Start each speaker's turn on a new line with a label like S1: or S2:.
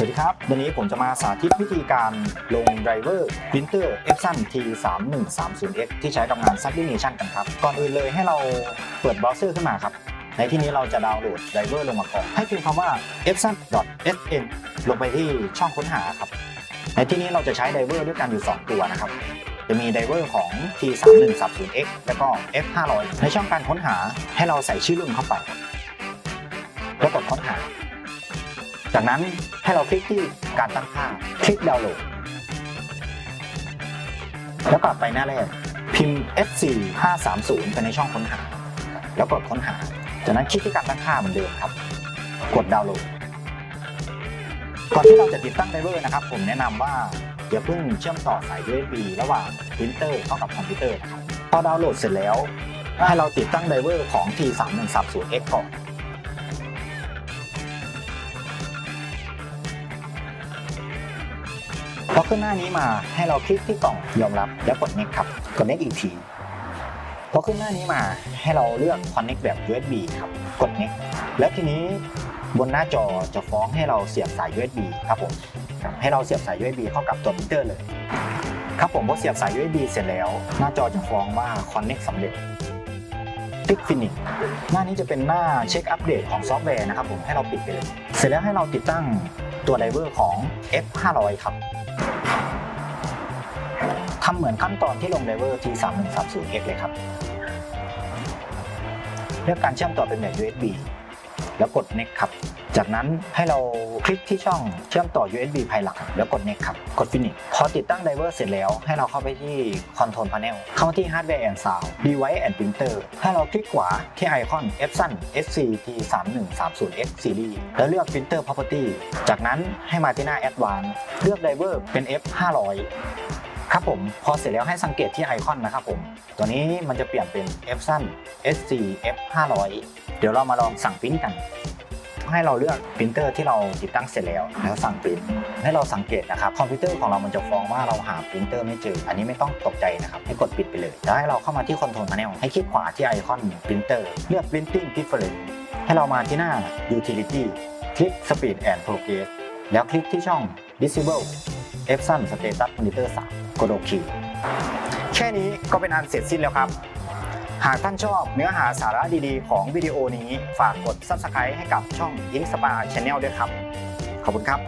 S1: สวัสดีครับ วันนี้ผมจะมาสาธิตวิธีการลงไดรเวอร์ Printer Epson T3130X ที่ใช้กับงาน Sublimation กันครับ ก่อนอื่นเลยให้เราเปิดเบราว์เซอร์ขึ้นมาครับ ในที่นี้เราจะดาวน์โหลดไดรเวอร์ลงมาก่อน ให้พิมพ์คำว่า epson.sn ลงไปที่ช่องค้นหาครับ ในที่นี้เราจะใช้ไดรเวอร์ด้วยกันอยู่ 2 ตัวนะครับ จะมีไดรเวอร์ของ T3130X แล้วก็ F500 ในช่องการค้นหาให้เราใส่ชื่อรุ่นเข้าไป แล้วกดค้นหา จากนั้นให้เราคลิกที่การตั้งค่าคลิกดาวน์โหลด แล้วกลับไปหน้าแรก พิมพ์ S4 530ไปในช่องค้นหา แล้วกดค้นหา จากนั้นคลิกที่การตั้งค่าเหมือนเดิมครับ กดดาวน์โหลด ก่อนที่เราจะติดตั้งไดเวอร์นะครับ ผมแนะนำว่าอย่าเพิ่งเชื่อมต่อสาย USB ระหว่างพรินเตอร์เข้ากับคอมพิวเตอร์นะครับพอดาวน์โหลดเสร็จแล้วให้เราติดตั้งไดเวอร์ของ T3130X ก่อน ขึ้นหน้านี้มาให้เราคลิกที่กล่องยอมรับแล้วกด next ครับกด next อีกทีพอขึ้นหน้านี้มาให้เราเลือก connect แบบ USB ครับกด next แล้วทีนี้บนหน้าจอจะฟ้องให้เราเสียบสาย USB ครับผมให้เราเสียบสาย USB เข้ากับตัวมิเตอร์เลย ครับผมพอเสียบสาย USB เสร็จแล้ว หน้าจอจะฟ้องว่า connect สำเร็จคลิก finish หน้านี้จะเป็นหน้าเช็คอัปเดตของซอฟต์แวร์นะครับผมให้เราปิดไปเลย เสร็จแล้วให้เราติดตั้งตัวไดเวอร์ของ F500 ครับ ทำเหมือนขั้นตอนที่ลงเลเวอร์ T3130X เลยครับ เลือกการเชื่อมต่อเป็นแบบ USB แล้วกด Next ครับ จากนั้นให้เราคลิกที่ช่องเชื่อมต่อ USB ภายหลังแล้วกด Next ครับ กด Finish พอติดตั้งไดรเวอร์เสร็จแล้ว ให้เราเข้าไปที่ Control Panel เข้าที่ Hardware and Sound Device and Printer ให้เราคลิกขวาที่ไอคอน Epson SCT3130X Series แล้วเลือก Printer Property จากนั้นให้มาที่หน้า Advanced เลือกไดรเวอร์เป็น F500 ครับผม พอเสร็จแล้วให้สังเกตที่ไอคอนนะครับผม ตัวนี้มันจะเปลี่ยนเป็น Epson SC F500 เดี๋ยวเรามาลองสั่งปริ้นกัน ให้เราเลือกปรินเตอร์ที่เราติดตั้งเสร็จแล้วแล้วสั่งปริ้นให้เราสังเกตนะครับคอมพิวเตอร์ของเรามันจะฟ้องว่าเราหาปรินเตอร์ไม่เจอ อันนี้ไม่ต้องตกใจนะครับให้กดปิดไปเลยแล้วให้เราเข้ามาที่ Control Panel ให้คลิกขวาที่ไอคอนปรินเตอร์เลือก Printing Preference ให้เรามาที่หน้า Utility คลิก Speed and Progress แล้วคลิกที่ช่อง Disable Epson Status Monitor 3กดโอเคแค่นี้ก็เป็นอันเสร็จสิ้นแล้วครับ หากท่านชอบเนื้อหาสาระดีๆ ของวิดีโอนี้ฝากกด Subscribe ให้กับช่องยิงสปาช n แนลด้วยครับ ขอบคุณครับ